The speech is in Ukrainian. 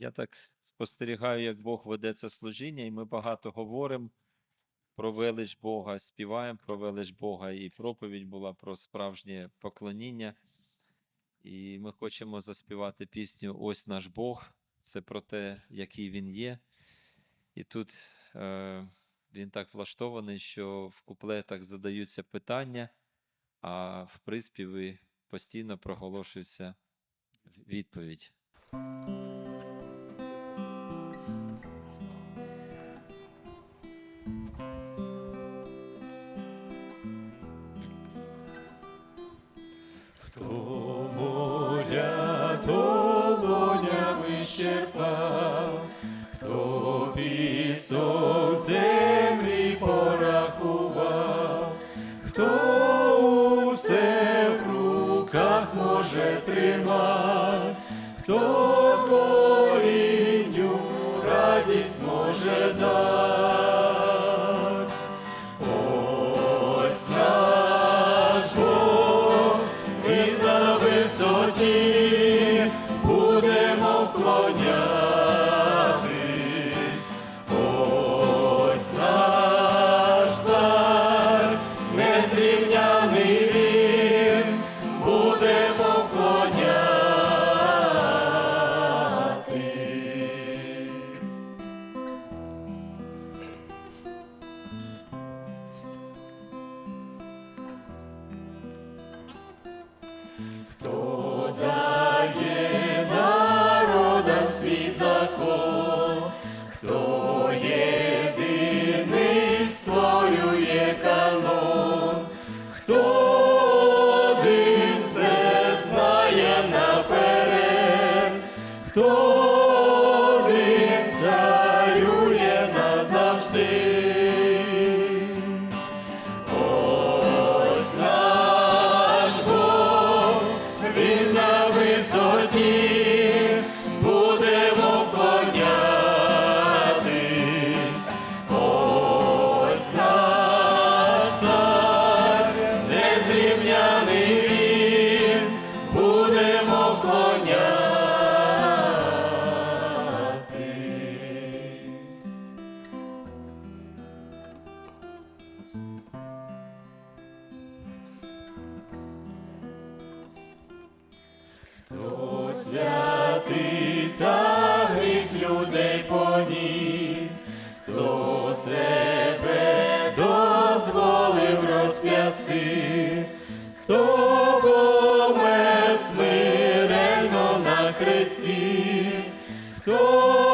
Я так спостерігаю, як Бог веде це служіння, і ми багато говоримо про велич Бога, співаємо про велич Бога, і проповідь була про справжнє поклоніння. І ми хочемо заспівати пісню Ось наш Бог. Це про те, який він є. І тут е, він так влаштований, що в куплетах задаються питання, а в приспіві постійно проголошується відповідь. Хто моря долонями щерпав, хто пісок землі порахував, хто усе в руках може тримати, хто творінню радість може дати. Будемо хто Хто святий та гріх людей поніс, хто себе дозволив розп'ясти, хто помер смиренно на хресті, хто